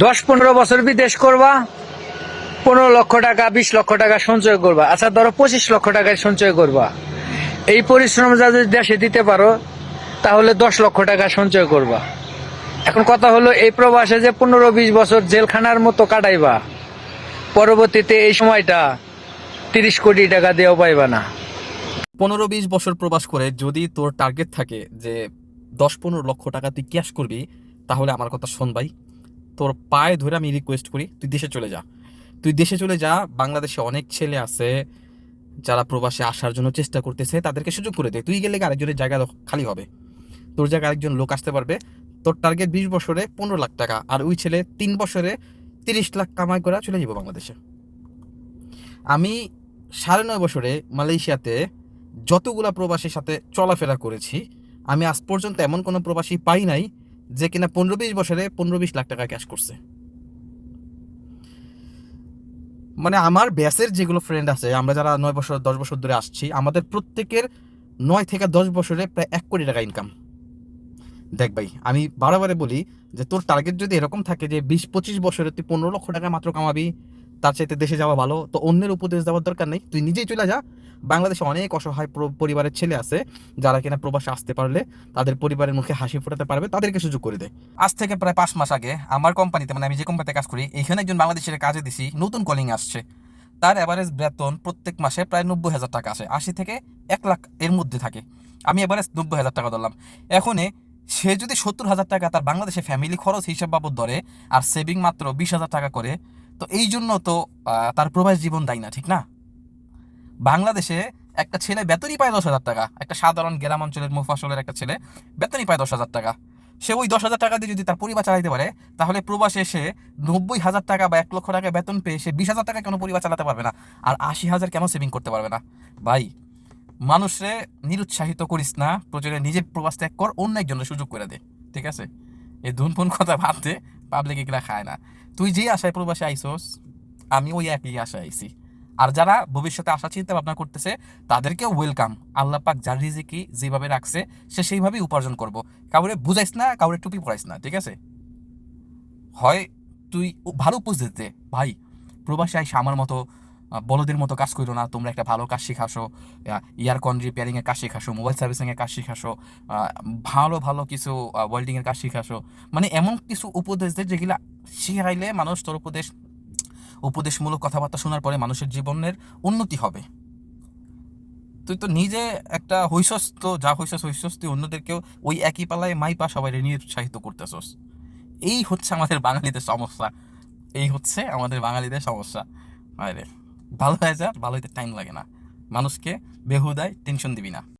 দশ পনেরো বছর বিদেশ করবা, পনেরো লক্ষ টাকা, বিশ লক্ষ টাকা সঞ্চয় করবা। আচ্ছা ধরো পঁচিশ লক্ষ টাকায় সঞ্চয় করবা। এই পরিশ্রম যা যদি দেশে দিতে পারো, তাহলে দশ লক্ষ টাকা সঞ্চয় করবা। এখন কথা হলো, এই প্রবাসে যে পনেরো বিশ বছর জেলখানার মতো কাটাইবা, পরবর্তীতে এই সময়টা তিরিশ কোটি টাকা দিয়েও পাইবা না। পনেরো বিশ বছর প্রবাস করে যদি তোর টার্গেট থাকে যে দশ পনেরো লক্ষ টাকা তুই ক্যাশ করবি, তাহলে আমার কথা শোন ভাই। তোর পায়ে ধরে আমি রিকোয়েস্ট করি, তুই দেশে চলে যা। তুই দেশে চলে যা, বাংলাদেশে অনেক ছেলে আছে যারা প্রবাসে আসার জন্য চেষ্টা করতেছে, তাদেরকে সুযোগ করে দে। তুই গেলে আরেকজনের জায়গা খালি হবে। তোর জায়গায় আরেকজন লোক আসতে পারবে। তোর টার্গেট বিশ বছরে পনেরো লাখ টাকা, আর ওই ছেলে তিন বছরে তিরিশ লাখ কামাই করে চলে যাব বাংলাদেশে। আমি সাড়ে নয় বছরে মালয়েশিয়াতে যতগুলা প্রবাসীর সাথে চলাফেরা করেছি, আমি আজ পর্যন্ত এমন কোনো প্রবাসী পাই নাই যে কিনা পনেরো বিশ বছরে পনেরো বিশ লাখ টাকা ক্যাশ করছে। মানে আমার ব্যাসের যেগুলো ফ্রেন্ড আছে, আমরা যারা নয় বছর, দশ বছর ধরে আসছি, আমাদের প্রত্যেকের নয় থেকে দশ বছরে প্রায় এক কোটি টাকা ইনকাম দেখ ভাই, আমি বারে বলি যে তোর টার্গেট যদি এরকম থাকে যে বিশ পঁচিশ বছরে তুই পনেরো লক্ষ টাকা মাত্র কামাবি তার চাইতে দেশে যাওয়া ভালো। তো অন্যের উপদেশ দেওয়ার দরকার নেই। তুই নিজেই চলে যা। বাংলাদেশে অনেক অসহায় প্র- পরিবারের ছেলে আছে, যারা কিনা প্রবাসে আসতে পারলে তাদের পরিবারের মুখে হাসি ফোটাতে পারবে, তাদেরকে সুযোগ করে দেয় আজ থেকে প্রায় পাঁচ মাস আগে আমার কোম্পানিতে মানে আমি যে কোম্পানিতে কাজ করি, এখানে একজন বাংলাদেশের কাজে দিছি, নতুন কলিং আসছে। তার অ্যাভারেজ বেতন প্রত্যেক মাসে প্রায় নব্বই হাজার টাকা আসে। আশি থেকে এক লাখ এর মধ্যে থাকে। আমি এভারেজ নব্বই হাজার টাকা ধরলাম। এখনে সে যদি সত্তর হাজার টাকা তার বাংলাদেশে ফ্যামিলি খরচ হিসাব বাবদ ধরে, আর সেভিং মাত্র বিশ হাজার টাকা করে তো এই জন্য তো তার প্রবাস জীবন দায়ী না, ঠিক না? বাংলাদেশে একটা ছেলে বেতনই পায় দশ হাজার টাকা। একটা সাধারণ গ্রাম অঞ্চলের মুফাসলের একটা ছেলে বেতনই পায় দশ হাজার টাকা। সে ওই দশ হাজার টাকা দিয়ে যদি তার পরিবার চালাতে পারে, তাহলে প্রবাসে এসে নব্বই হাজার টাকা বা এক লক্ষ টাকা বেতন পেয়ে সে বিশ হাজার টাকা কেন পরিবার চালাতে পারবে না? আর আশি হাজার কেন সেভিং করতে পারবে না? ভাই মানুষে নিরুৎসাহিত করিস না, প্রচুরে নিজে প্রবাস ত্যাগ কর, অন্য একজনের সুযোগ করে দে, ঠিক আছে? এই ধুনফুন কথা ভাবতে পাবলিক এগুলা খায় না। তুই যে আশায় প্রবাসে আইসোস আমি ওই একই আশায় আইছি। আর যারা ভবিষ্যতে আশা চিন্তা ভাবনা করতেছে তাদেরকে ওয়েলকাম আল্লাহ পাক যার রিজিকি যেভাবে রাখছে, সে সেইভাবেই উপার্জন করব। কাউরে বুঝাইস না, কাউরে টুপি পড়াইস না, ঠিক আছে? হয়, তুই ভালো উপস্থিত ভাই, প্রবাসী আইসা আমার মতো বলদের মতো কাজ করো না, তোমরা একটা ভালো কাজ শিখাসো ইয়ার কন রিপেয়ারিং এর কাজ শিখাসো মোবাইল সার্ভিসিং এর কাজ শিখাসো ভালো ভালো কিছু ওয়েল্ডিং এর কাজ শিখাসো। মানে এমন কিছু উপদেশ দে যেগুলা শিখাইলে মানুষ তোর উপদেশ, উপদেশমূলক কথাবার্তা শোনার পরে মানুষের জীবনের উন্নতি হবে। তুই তো নিজে একটা হইসস তো যা হইসস হইসস তুই অন্যদেরকেও ওই একই পালায় মাইপা সবাই নিয়ে উৎসাহিত করতেছস। এই হচ্ছে আমাদের বাঙালিদের সমস্যা। এই হচ্ছে আমাদের বাঙালিদের সমস্যা। আরে ভালো হয়ে যা ভালো হইতে টাইম লাগে না। মানুষকে বেহুদায় টেনশন দিবি না।